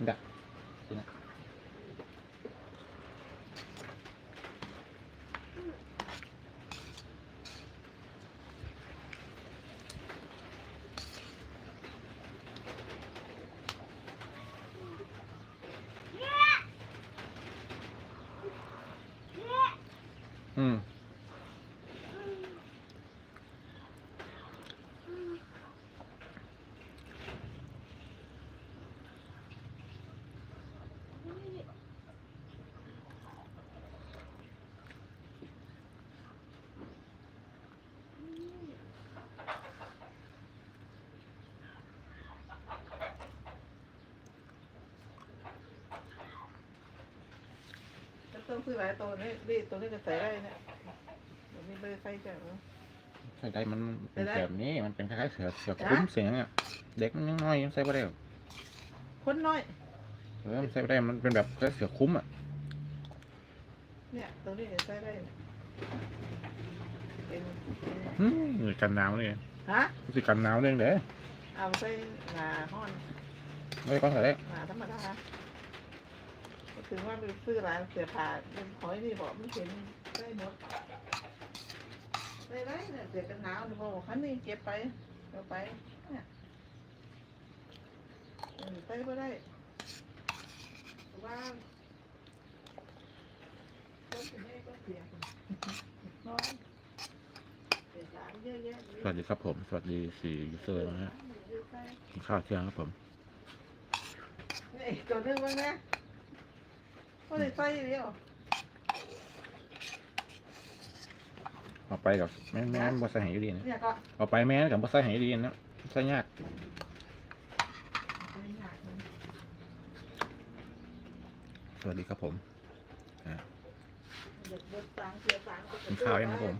你看，你看 ต้องซื้อหลายตัวนี่นี่ตัวนี้ก็ใส่ได้เนี่ยเดี๋ยวนี้ไม่ได้ใส่จ้ะใส่ได้มันเป็นใส่ได้แบบนี้มันเป็นคล้ายๆเสือเสือจ้ะคุ้มเสียงอะเด็กมันยังน้อยยังใส่ไม่ได้หรอกคนน้อยเออมันใส่ไม่ได้มันเป็นแบบคล้ายๆเสือคุ้มอะเนี่ยตัวนี้ก็ใส่ได้เนี่ยเป็นเป็นอืมกันหนาวเลยฮะรู้สึกกันหนาวเรื่องเด้อเอาใส่หนาห้อนไม่ก็ใส่ได้หนาธรรมดาก็ ถึงว่าไปซื้อร้านเสียผ่าเป็นหอยนี่บอกไม่เห็นได้หมดได้ไรเนี่ยเสียกันหนาวนี่บอกคันนี้เก็บไปเอาไปเนี่ยเออใส่ก็ได้ว่าก็เสียก็เสียน้อยสวัสดีครับผม สวัสดีสี่ยูเซอร์นะฮะกินข้าวเที่ยงครับผมนี่ตัวนึงบ้างนะ ก็เลยใส่เดียวเอาไปกับแม่แม่บ่ใส่ไหอยู่ดีนะเนี่ยก็เอาไปแม่กับบ่ใส่ไหอยู่ดีนะใส่ยากสวัสดีครับผมกินข้าวยังครับผม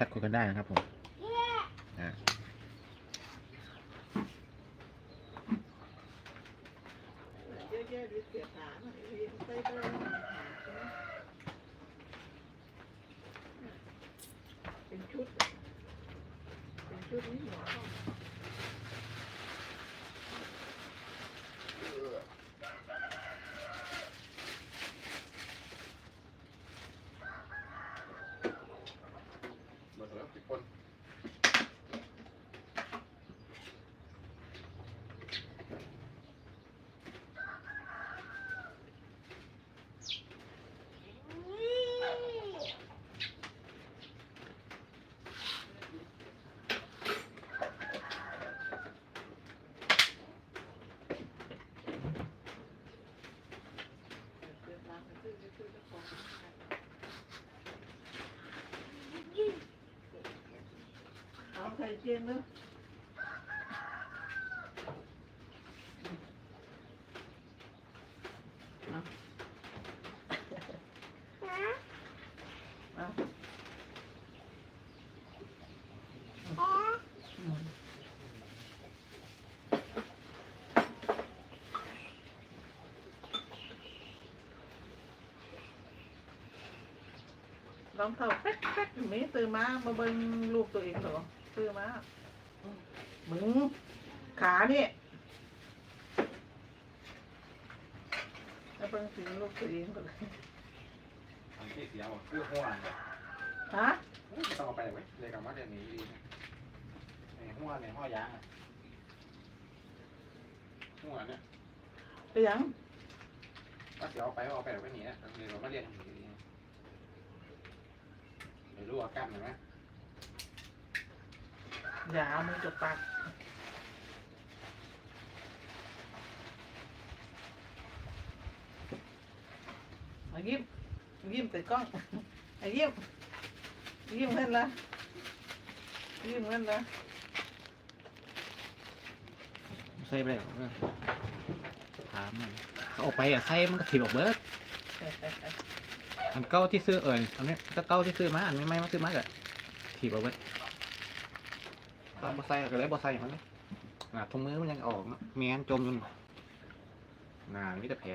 แชทคุยกันได้นะครับผมเป็นชุด เป็นชุดนี้หร อเอาไข่เจียนเนอะเอาอืมลองเท่าแป๊กแป๊กมีตื่นมามาเบิ่งลูกตัวเองเหรอ ตื่นมามึงขาเนี่ยมาเบิ่งสีลูกตัวเองก่อนเลยทำที่เสียหมดเพื่อหัวฮะต้องเอาไปเลยเลยกับว่าเดี๋ยวนี้ดีในหัวในหัวยางหัวเนี่ยไปยังว่าเสียเอาไปเอาไปเอาไปหนีนะเลยเรามาเรียนดีเดี๋ยวรู้อาการหน่อยไหม อย่าเอามือจกปากมายิ้มยิ้มใส่กล้องไอ้ยิ้มยิ้มเพื่อนละยิ้มเพื่อนละใส่ไปเลยถามมันเขาออกไปอะใส่มันก็ถีบออกเบิร์ดอันเก้าที่ซื้อเอ่ยอันนี้ก็เก้าที่ซื้อมาอันนี้ไม่มาซื้อมาก็ถีบออกเบิร์ด ตอนบ่ใส่ก็เลยบ่ใส่มันเลยหนาทงมือมันยังออกเนาะเมียนจมอยู่หนามีแต่แผล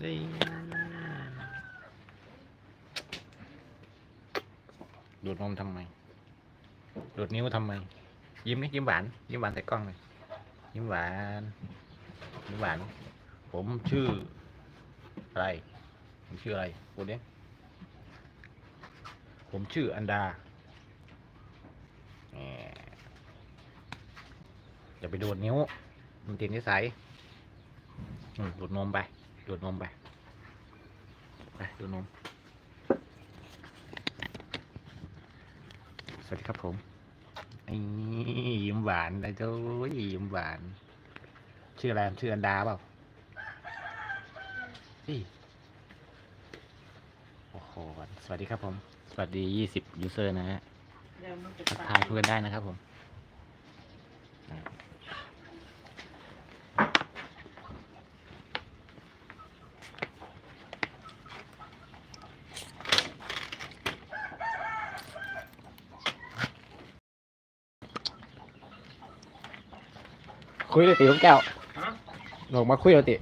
ได้ดูดนมทำไม ดูดนิ้วทำไม ยิ้มนี่ยิ้มหวาน ยิ้มหวานใส่กล้องเลย ยิ้มหวาน ยิ้มหวาน ผมชื่ออะไร ผมชื่ออะไรพูดดิผมชื่ออันดาแหมอย่าไปดูดนิ้ว มันติดนิสัยอืมดูดนมไปดูดนมไป ไปดูดนม สวัสดีครับผมยิ้มหวานไอ้เจ้ายิ้มหวาน ชื่ออะไร ชื่ออันดาเปล่าสี่ สวัสดีครับผม สวัสดียี่สิบยูเซอร์นะฮะเดี๋ยวมันจะทักตาทายคุยกันได้นะครับผมอ่าคุยเลยติลูกแก้วฮะหลงมาคุยเลยติ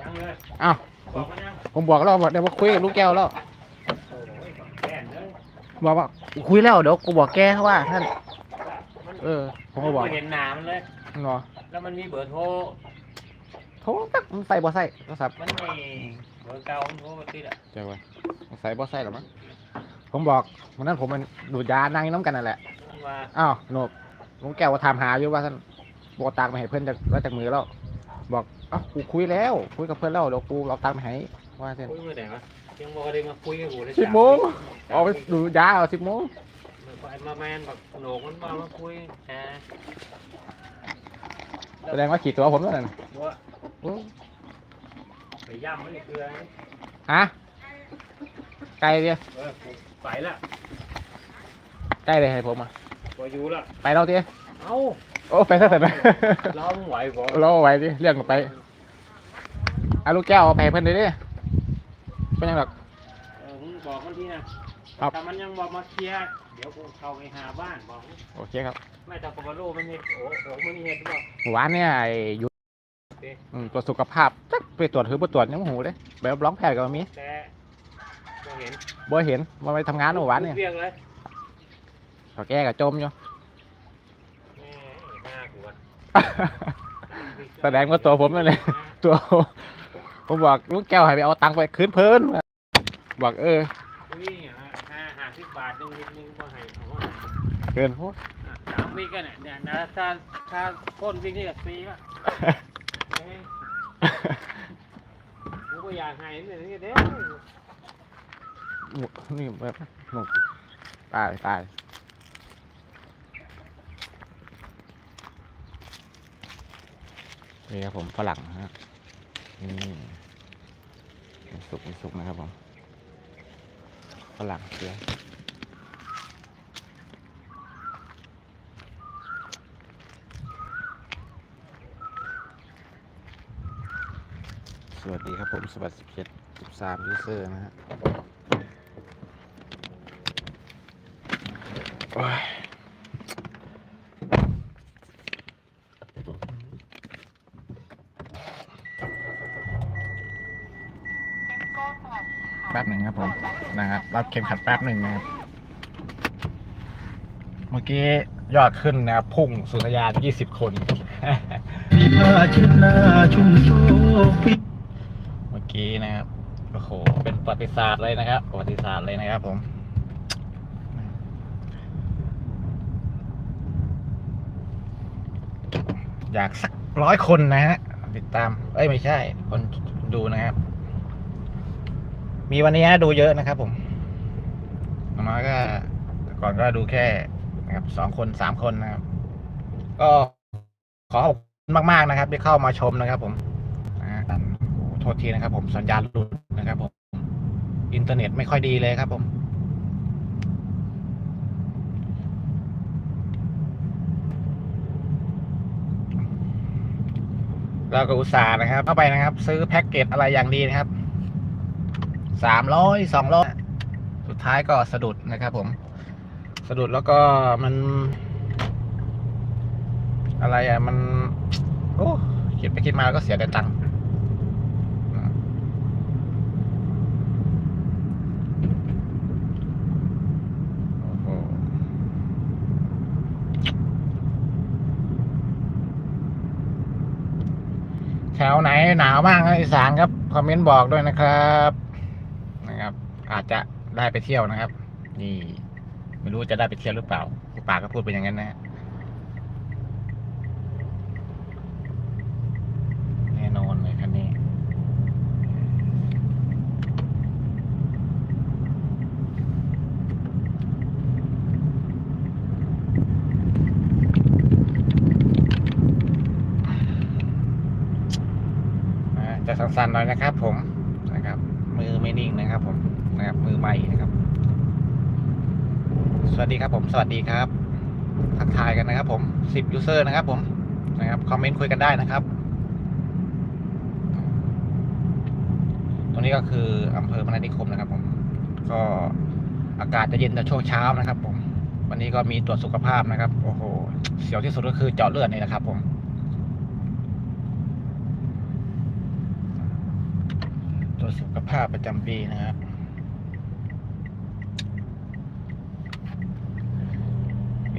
ยังเลยอ้าวบอกมันยังผมบอกแล้วบอกเดี๋ยวมาคุยกับลูกแก้วแล้ว โอ้ยแก่นเลย บอกว่าคุยแล้วเดี๋ยวกูบอกแกว่าท่านมันเออ ผมก็บอกเห็นหนามันเลย เนาะแล้วมันมีเบอร์โทร โทรตักมันใส่บ่ใส่โทรศัพท์มันไม่เบอร์เก่ามันโทรมาติดอะเจ้าไว้ใส่บ่ใส่หรอมั้งผมบอกวันนั้นผมมันดูดยานั่งน้ำกันนั่นแหละมันว่าอ้าวโหนบลุงแก้วว่าถามหาอยู่ว่าท่านบอกตังค์มาให้เพื่อนจากแล้วจากมือแล้ว บอกอ้าวกูคุยแล้ว คุยกับเพื่อนแล้วเดี๋ยวกูเอาตังค์มาให้ว่าเส้นคุยเมื่อไหร่วะ ยังบอกได้มาคุยกับกูเลยสิบโมงเอาไปดูยาเอาสิบโมงไอ้มาแมนแบบโหนกมันมามาคุยแหมแสดงว่าขี่ตัวผมแล้วนั่นว่าโอ้ไปย่ำมันอีกเกลือฮะไกลเดียวเออกูไปละใกล้เลยให้ผมอะพออยู่ละไปเราเดียวเอ้าโอ้ไปซะเสร็จไหมเราไม่ไหวก่อนเราเอาไว้ดิเรื่องไปเอาลูกแก้วเอาไปให้เพื่อนเลยดิ เป็นยังหรอกเออมึงบอกมันทีนะครับ แต่มันยังบอกมาเคลียร์เดี๋ยวกูเข้าไปหาบ้านบอกโอเคครับไม่แต่ปกติมันเห็นโอ้โหมันเห็นว่าหมู่บ้านเนี่ยไอ้อยุเอ๊ะอืมตรวจสุขภาพจักไปตรวจหือไปตรวจยังหูเลยแบบร้องแพทย์ก็มีแต่ก็เห็นบ่เห็นว่าไปทำงานหมู่บ้านเนี่ยเรียกเลยเขาแก้กับจมอยู่ แม่ห้าขวดแสดงว่าตัวผมนั่นแหละ ตัว ผมบอกลูกแก้วให้ไปเอาตังค์ไปคืนเพิ่นบอกเอออุ้ยห้าห้าสิบบาทนึงนิดนึงก็ให้เอาว่าเกินโพดอะสามวิกันเนี่ยเนี่ยนะถ้าถ้าพ่นวิ่งนี่กับฟรีก็เอ้ยกูก็อยากให้เนี่ยนี่เด้อนี่แบบหนุกตายตายนี่ครับผมฝรั่งนะฮะนี่มี สุกมีสุกนะครับผมฝรั่งเกลือสวัสดีครับผมสวัสดีเจ็ดสิบสามยูเซอร์นะฮะ โอ้ย แป๊บหนึ่งครับผมนะครับรับเข็มขัดแป๊บหนึ่งนะครับ เมื่อกี้ยอดขึ้นนะครับพุ่งสุริยาน20 คนผ้าเช็ดหน้าชุ่มโชกปิดเมื่อกี้นะครับโอ้โหเป็นประวัติศาสตร์เลยนะครับประวัติศาสตร์เลยนะครับผมอยากสักร้อยคนนะฮะติดตาม เอ้ยไม่ใช่ คนดูนะครับ มีวันนี้นะดูเยอะนะครับ ผมอย่างน้อยก็แต่ก่อนก็ดูแค่นะครับสองคนสามคนนะครับ ก็ขอขอบคุณมาก ๆ นะครับ ที่เข้ามาชมนะครับ ผมโอ้โทษทีนะครับ ผมสัญญาณหลุดนะครับ ผม อินเทอร์เน็ตไม่ค่อยดีเลยครับผมเราก็อุตส่าห์นะครับ เข้าไปนะครับ ซื้อแพ็กเกจอะไรอย่างดีนะครับ สามร้อยสองร้อยสุดท้ายก็สะดุดนะครับผม สะดุดแล้วก็มัน อะไรอะ มัน โอ้คิดไปคิดมาแล้วก็เสียแต่ตังค์แถวไหนหนาวบ้างอีสานครับ คอมเมนต์บอกด้วยนะครับ อาจจะได้ไปเที่ยวนะครับ นี่ ไม่รู้จะได้ไปเที่ยวหรือเปล่าคุณปากก็พูดไปอย่างนั้นนะแน่นอนเลยคันนี้จะสั่นๆหน่อยนะครับ ผมนะครับ มือไม่นิ่งนะครับผม นะครับมือใหม่นะครับ สวัสดีครับผมสวัสดีครับทักทายกันนะครับ ผมสิบยูเซอร์นะครับ ผมนะครับคอมเมนต์คุยกันได้นะครับ ตรงนี้ก็คืออำเภอพนัสนิคมนะครับ ผม ก็อากาศจะเย็นในช่วงเช้านะครับ ผม วันนี้ก็มีตรวจสุขภาพนะครับ โอ้โห เสียวที่สุดก็คือเจาะเลือดนี่นะครับ ผมตรวจสุขภาพประจำปีนะครับ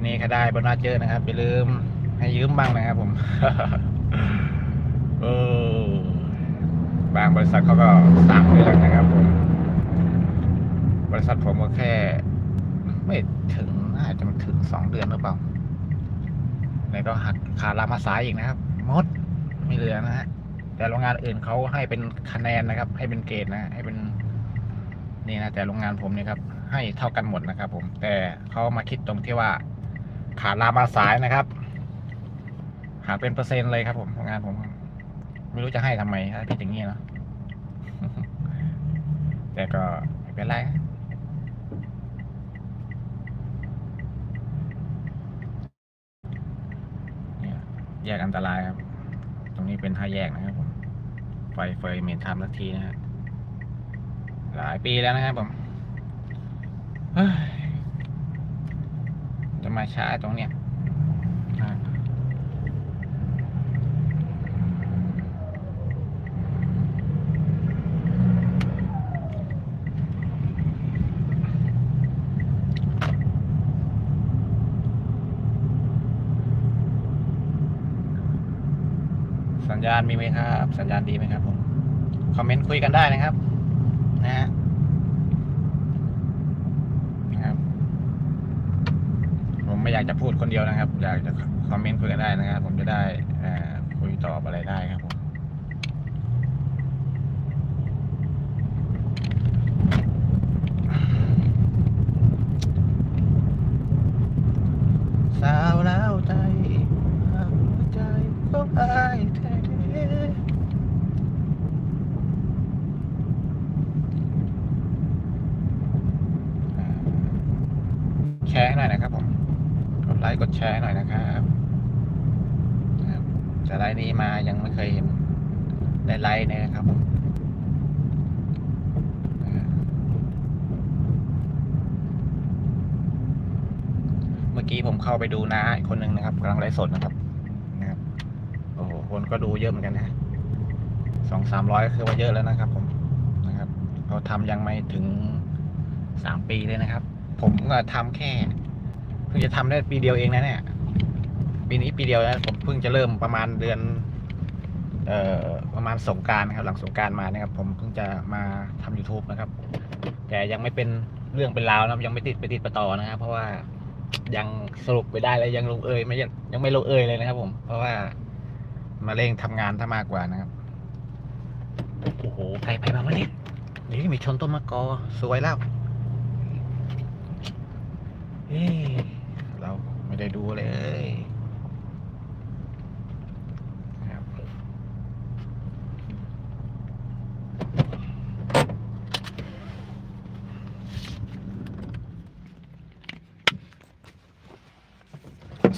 ปีนี้ถ้าได้โบนัสเยอะนะครับอย่าลืมให้ยืมบ้างนะครับผมเออบางบริษัทเขาก็สามเดือนนะครับผม บริษัทผมก็แค่ ไม่ถึงน่าจะมันถึงสองเดือนหรือเปล่าแล้วก็หักขาลามาสายอีกนะครับหมดไม่เหลือนะฮะแต่โรงงานอื่นเขาให้เป็นคะแนนนะครับ ให้เป็นเกรดนะ ให้เป็นนี่นะแต่โรงงานผมเนี่ยครับ ให้เท่ากันหมดนะครับ ผม แต่เขามาคิดตรงที่ว่า ขาลามาสายนะครับ หาเป็นเปอร์เซ็นต์เลยครับ ผมงานผมไม่รู้จะให้ทำไมถ้าเป็นอย่างนี้เนาะแต่ก็ไม่เป็นไรแยกอันตรายครับ ตรงนี้เป็นห้าแยกนะครับผม ไฟเฟยเมนทำสักทีนะฮะหลายปีแล้วนะครับผมเฮ้ย จะมาช้าตรงเนี้ยสัญญาณมีไหมครับ สัญญาณดีไหมครับผม คอมเมนต์คุยกันได้นะครับ นะฮะนะครับ ผม ไม่อยากจะพูดคนเดียวนะครับ อยากจะคอมเมนต์คุยกันได้นะครับ ผมจะได้คุยตอบอะไรได้ครับผมสาวแล้วใจหัวใจของอายแท้แชร์ให้หน่อยนะครับผม กดแชร์หน่อยนะครับจะไลน์นี้มายังไม่เคยเห็นได้ไลค์เลนะครับผมนะครับเมื่อกี้ผมเข้าไปดูน้าคนหนึ่งนะครับกำลังไลฟ์สดนะครับนะครับโอ้โหคนก็ดูเยอะเหมือนกันนะสองสามร้อยคือว่าเยอะแล้วนะครับ ผมนะครับเขาทำยังไม่ถึงสามปีเลยนะครับ ผมก็ทำแค่ เพิ่งจะทำได้ปีเดียวเองนะเนี่ยปีนี้ปีเดียวนะผมเพิ่งจะเริ่มประมาณเดือน เอ่อประมาณสงการนะครับ หลังสงการมานะครับ ผมเพิ่งจะมาทำ YouTube นะครับ แต่ยังไม่เป็นเรื่องเป็นราวนะครับยังไม่ติดไปติดประต่อนะครับ เพราะว่ายังสรุปไปได้เลยยังลงเอยไม่ยังยังไม่ลงเอยเลยนะครับ ผม เพราะว่ามาเร่งทำงานถ้ามากกว่านะครับโอ้โหไกลไปบ้างวะเนี่ยเดี๋ยวมีชนต้นมะกอสวยแล้วเอ๊ ไม่ได้ดูเลยครับ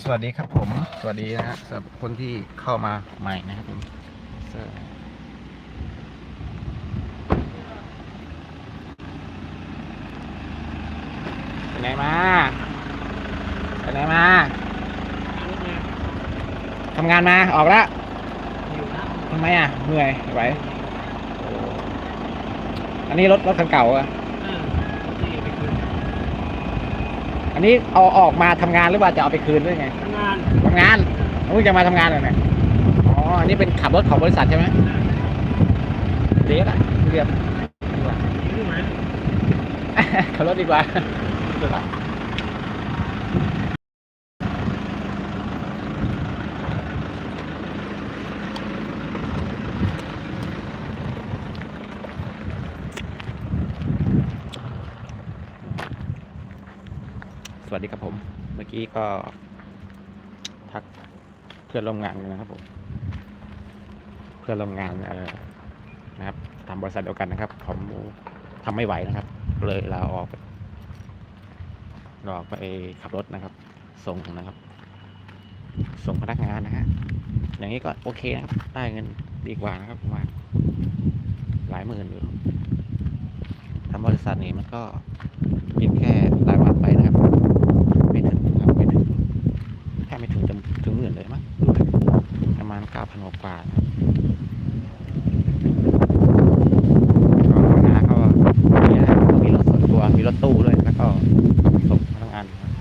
สวัสดีครับผม สวัสดีนะฮะสำหรับคนที่เข้ามาใหม่นะครับผมไปไหนมา ไหนมาทำงานมาออกแล้วทำไมอะเหนื่อยไหวอันนี้รถรถคันเก่าอะอันนี้เอาออกมาทำงานหรือว่าจะเอาไปคืนหรือไงทำงานทำงานเพิ่งจะมาทำงานเลยเนี่ยอ๋ออันนี้เป็นขับรถของบริษัทใช่ไหมเดี๋ยวละเรียบดีขับรถดีกว่า สวัสดีครับผม เมื่อ กี้ก็ ทักเพื่อนร่วมงานนะครับผม เพื่อนร่วมงานเอ่อทำบริษัทเดียวกันนะครับ ผมทำไม่ไหวนะครับ เลยลาออกลาออกไปขับรถนะครับ ส่งนะครับ ส่งพนักงานนะฮะอย่างนี้ก็โอเคนะครับ ได้เงินดีกว่านะครับประมาณหลายหมื่นอยู่ทำบริษัทนี้มันก็กินแค่รายวันไปนะครับ ไม่ถึงครับไม่ถึงแค่ไม่ ถึงหมื่นเลยมั้งประมาณเก้าพันกว่านะครับก็หัวหน้าก็มีอะไรมีรถส่วนตัวมีรถตู้ด้วยแล้วก็ส่งพนักงานนะครับ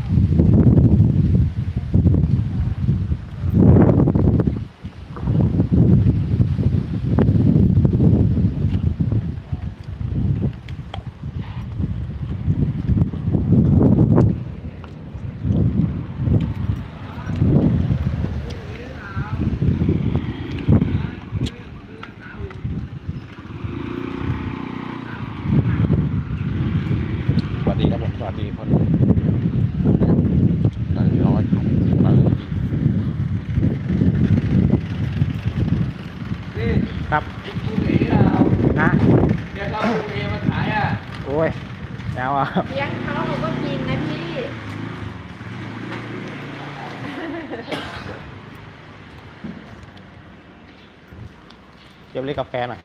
สวัสดีครับผมสวัสดีคนหนึ่งร้อยมา นี่ ครับ คุณห นีเรานะเดี๋ยวเราคุณเอมาขายอะ โอ้ยแล้วอะเลี้ยงเขาเราก็กินนะพี่เดี๋ยวเรียกกาแฟหน่อย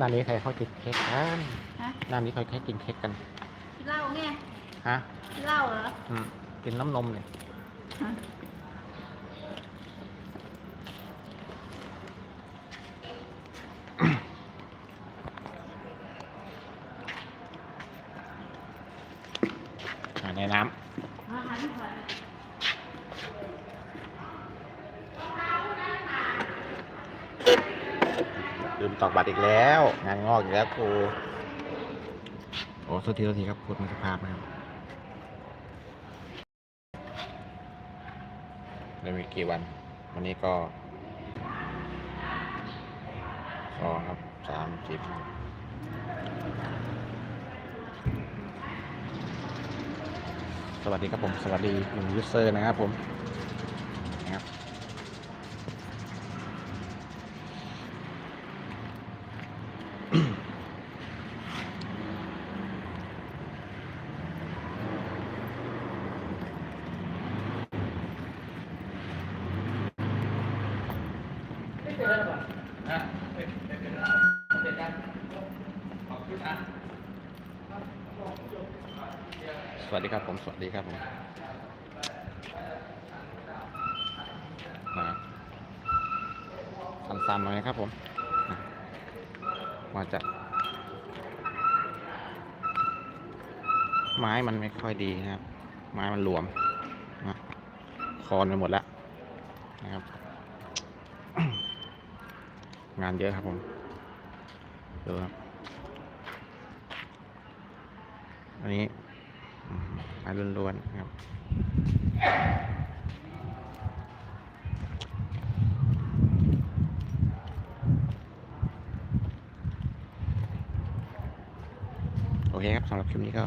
ร้านนี้ใครเขากินเค้กกันฮะร้านนี้ใครเขากินเค้กกันเหล้าไงฮะเหล้าเหรอ อืม กินน้ำนมเนี่ย ฮะ อ่าในน้ำลืมต อกบัตรอีกแล้ว งานงอกอีกแล้วครูโอ้โทษทีโทษทีครับพูดไม่สุภาพนะครับได้มีกี่วัน วันนี้ก็สองครับสามสิบสวัสดีครับผม สวัสดีหนึ่งยูเซอร์นะครับผมนะครับ ไม่เป็นไรหรอกนะไม่ไม่เป็นไรเสร็จแล้วขอบคุณอะ สวัสดีครับผม สวัสดีครับผมนะครับ สั้นๆหน่อยนะครับผมนะว่าจะไม้มันไม่ค่อยดีนะครับ ไม้มันหลวมนะคอนไปหมดแล้วนะครับ งานเยอะครับผมดูครับ อันนี้ไม้ล้วนๆครับ โอเคค